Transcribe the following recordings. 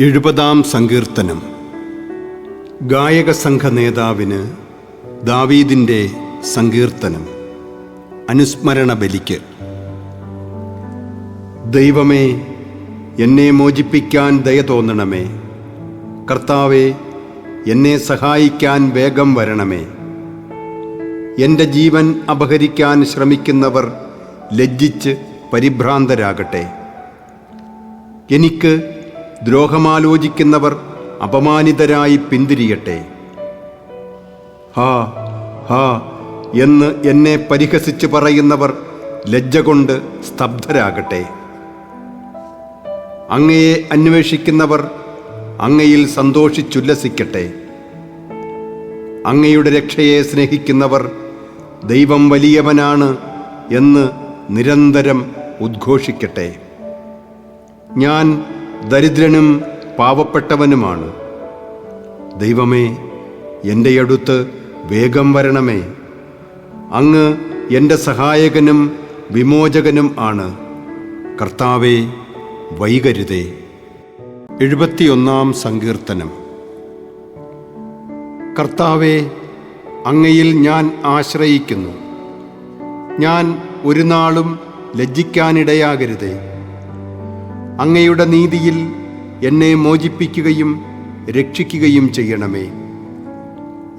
എഴുപതാം സങ്കീർത്തനം. ഗായക സംഘ നേതാവിന് ദാവീദിന്റെ സങ്കീർത്തനം. അനുസ്മരണ ബലിക്ക്. ദൈവമേ എന്നെ മോചിപ്പിക്കാൻ ദയ തോന്നണമേ. കർത്താവെ എന്നെ സഹായിക്കാൻ വേഗം വരണമേ. എന്റെ ജീവൻ അപഹരിക്കാൻ ശ്രമിക്കുന്നവർ ലജ്ജിച്ച് പരിഭ്രാന്തരാകട്ടെ. എനിക്ക് ദ്രോഹമാലോചിക്കുന്നവർ അപമാനിതരായി പിന്തിരിയട്ടെ. ഹാ ഹാ എന്ന് എന്നെ പരിഹസിച്ച് പറയുന്നവർ ലജ്ജ കൊണ്ട് സ്തബ്ധരാകട്ടെ. അങ്ങയെ അന്വേഷിക്കുന്നവർ അങ്ങയിൽ സന്തോഷിച്ചുല്ലസിക്കട്ടെ. അങ്ങയുടെ രക്ഷയെ സ്നേഹിക്കുന്നവർ ദൈവം വലിയവനാണ് എന്ന് നിരന്തരം ഉദ്ഘോഷിക്കട്ടെ. ഞാൻ ദരിദ്രനും പാവപ്പെട്ടവനുമാണ്. ദൈവമേ എന്റെ അടുത്ത് വേഗം വരണമേ. അങ്ങ് എന്റെ സഹായകനും വിമോചകനും ആണ്. കർത്താവെ വൈകരുതേ. എഴുപത്തിയൊന്നാം സങ്കീർത്തനം. കർത്താവെ അങ്ങയിൽ ഞാൻ ആശ്രയിക്കുന്നു. ഞാൻ ഒരു നാളും ലജ്ജിക്കാനിടയാകരുതേ. അങ്ങയുടെ നീതിയിൽ എന്നെ മോചിപ്പിക്കുകയും രക്ഷിക്കുകയും ചെയ്യണമേ.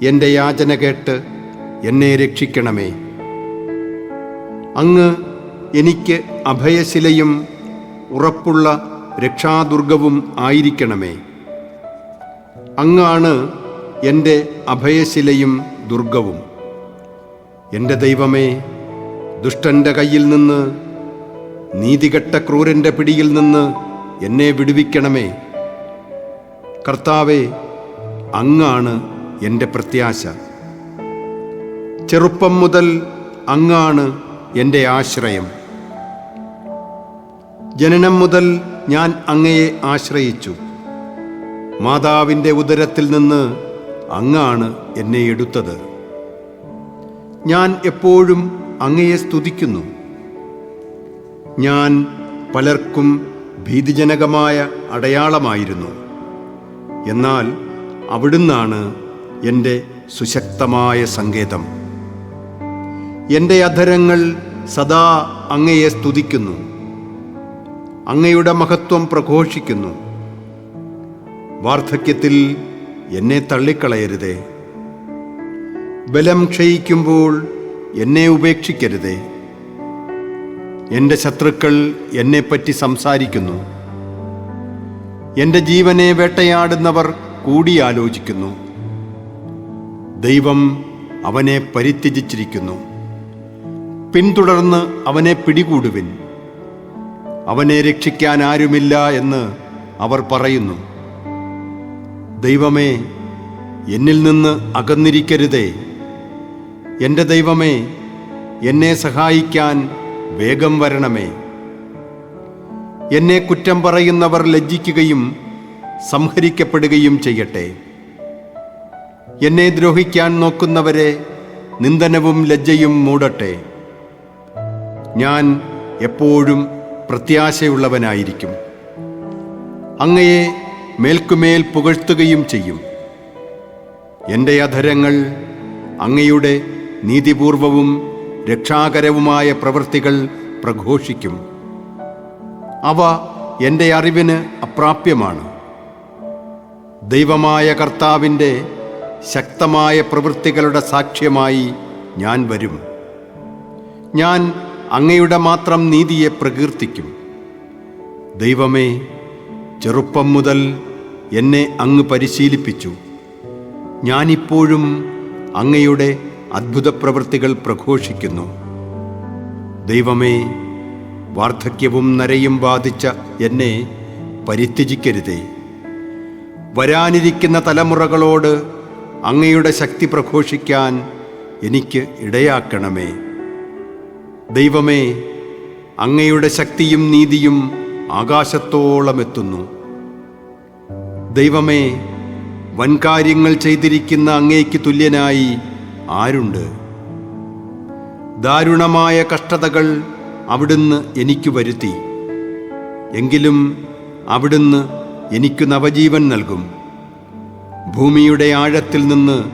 എന്റെ യാചന കേട്ട് എന്നെ രക്ഷിക്കണമേ. അങ്ങ് എനിക്ക് അഭയശിലയും ഉറപ്പുള്ള രക്ഷാദുർഗവും ആയിരിക്കണമേ. അങ്ങാണ് എന്റെ അഭയശിലയും ദുർഗവും. എന്റെ ദൈവമേ ദുഷ്ടന്റെ കയ്യിൽ നിന്ന് നീതികെട്ട ക്രൂരന്റെ പിടിയിൽ നിന്ന് എന്നെ വിടുവിക്കണമേ. കർത്താവെ അങ്ങാണ് എന്റെ പ്രത്യാശ. ചെറുപ്പം മുതൽ അങ്ങാണ് എന്റെ ആശ്രയം. ജനനം മുതൽ ഞാൻ അങ്ങയെ ആശ്രയിച്ചു. മാതാവിന്റെ ഉദരത്തിൽ നിന്ന് അങ്ങാണ് എന്നെ എടുത്തത്. ഞാൻ എപ്പോഴും അങ്ങയെ സ്തുതിക്കുന്നു. ഞാൻ പലർക്കും ഭീതിജനകമായ അടയാളമായിരുന്നു. എന്നാൽ അവിടുന്നാണ് എന്റെ സുശക്തമായ സങ്കേതം. എന്റെ അധരങ്ങൾ സദാ അങ്ങയെ സ്തുതിക്കുന്നു. അങ്ങയുടെ മഹത്വം പ്രഘോഷിക്കുന്നു. വാർദ്ധക്യത്തിൽ എന്നെ തള്ളിക്കളയരുതേ. ബലം ക്ഷയിക്കുമ്പോൾ എന്നെ ഉപേക്ഷിക്കരുതേ. എന്റെ ശത്രുക്കൾ എന്നെപ്പറ്റി സംസാരിക്കുന്നു. എന്റെ ജീവനെ വേട്ടയാടുന്നവർ കൂടിയാലോചിക്കുന്നു. ദൈവം അവനെ പരിത്യജിച്ചിരിക്കുന്നു. പിന്തുടർന്ന് അവനെ പിടികൂടുവിൻ. അവനെ രക്ഷിക്കാൻ ആരുമില്ല എന്ന് അവർ പറയുന്നു. ദൈവമേ എന്നിൽ നിന്ന് അകന്നിരിക്കരുതേ. എന്റെ ദൈവമേ എന്നെ സഹായിക്കാൻ വേഗം വരണമേ. എന്നെ കുറ്റം പറയുന്നവർ ലജ്ജിക്കുകയും സംഹരിക്കപ്പെടുകയും ചെയ്യട്ടെ. എന്നെ ദ്രോഹിക്കാൻ നോക്കുന്നവരെ നിന്ദനവും ലജ്ജയും മൂടട്ടെ. ഞാൻ എപ്പോഴും പ്രത്യാശയുള്ളവനായിരിക്കും. അങ്ങയെ മേൽക്കുമേൽ പുകഴ്ത്തുകയും ചെയ്യും. എന്റെ അധരങ്ങൾ അങ്ങയുടെ നീതിപൂർവവും രക്ഷാകരവുമായ പ്രവൃത്തികൾ പ്രഘോഷിക്കും. അവ എന്റെ അറിവിന് അപ്രാപ്യമാണ്. ദൈവമായ കർത്താവിന്റെ ശക്തമായ പ്രവൃത്തികളുടെ സാക്ഷ്യമായി ഞാൻ വരും. ഞാൻ അങ്ങയുടെ മാത്രം നീതിയെ പ്രകീർത്തിക്കും. ദൈവമേ ചെറുപ്പം മുതൽ എന്നെ അങ്ങ് പരിശീലിപ്പിച്ചു. ഞാനിപ്പോഴും അങ്ങയുടെ അദ്ഭുത പ്രവൃത്തികൾ പ്രഘോഷിക്കുന്നു. ദൈവമേ വാർദ്ധക്യവും നരയും ബാധിച്ച എന്നെ പരിത്യജിക്കരുതേ. വരാനിരിക്കുന്ന തലമുറകളോട് അങ്ങയുടെ ശക്തി പ്രഘോഷിക്കാൻ എനിക്ക് ഇടയാക്കണമേ. ദൈവമേ അങ്ങയുടെ ശക്തിയും നീതിയും ആകാശത്തോളം എത്തുന്നു. ദൈവമേ വൻകാര്യങ്ങൾ ചെയ്തിരിക്കുന്ന അങ്ങേക്ക് തുല്യനായി ആരുണ്ട്? ദാരുണമായ കഷ്ടതകൾ അവിടുന്ന് എനിക്ക് വരുത്തി. എങ്കിലും അവിടുന്ന് എനിക്ക് നവജീവൻ നൽകും. ഭൂമിയുടെ ആഴത്തിൽ നിന്ന്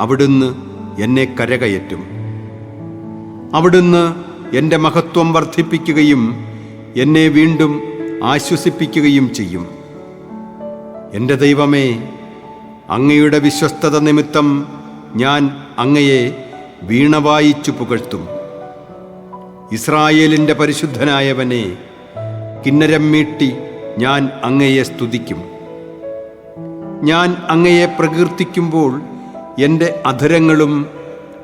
അവിടുന്ന് എന്നെ കരകയറ്റും. അവിടുന്ന് എന്റെ മഹത്വം വർദ്ധിപ്പിക്കുകയും എന്നെ വീണ്ടും ആശ്വസിപ്പിക്കുകയും ചെയ്യും. എന്റെ ദൈവമേ അങ്ങയുടെ വിശ്വസ്തത നിമിത്തം ഞാൻ അങ്ങയെ വീണവായിച്ചു പുകഴ്ത്തും. ഇസ്രായേലിന്റെ പരിശുദ്ധനായവനെ കിന്നരം മീട്ടി ഞാൻ അങ്ങയെ സ്തുതിക്കും. ഞാൻ അങ്ങയെ പ്രകീർത്തിക്കുമ്പോൾ എന്റെ അധരങ്ങളും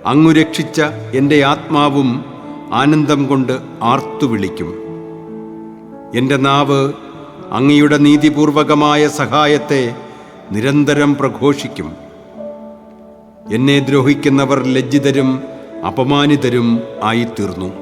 അങ്ങു രക്ഷിച്ച എന്റെ ആത്മാവും ആനന്ദം കൊണ്ട് ആർത്തുവിളിക്കും എന്റെ നാവ് അങ്ങയുടെ നീതിപൂർവകമായ സഹായത്തെ നിരന്തരം പ്രഘോഷിക്കും. എന്നെ ദ്രോഹിക്കുന്നവർ ലജ്ജിതരും അപമാനിതരും ആയിത്തീർന്നു.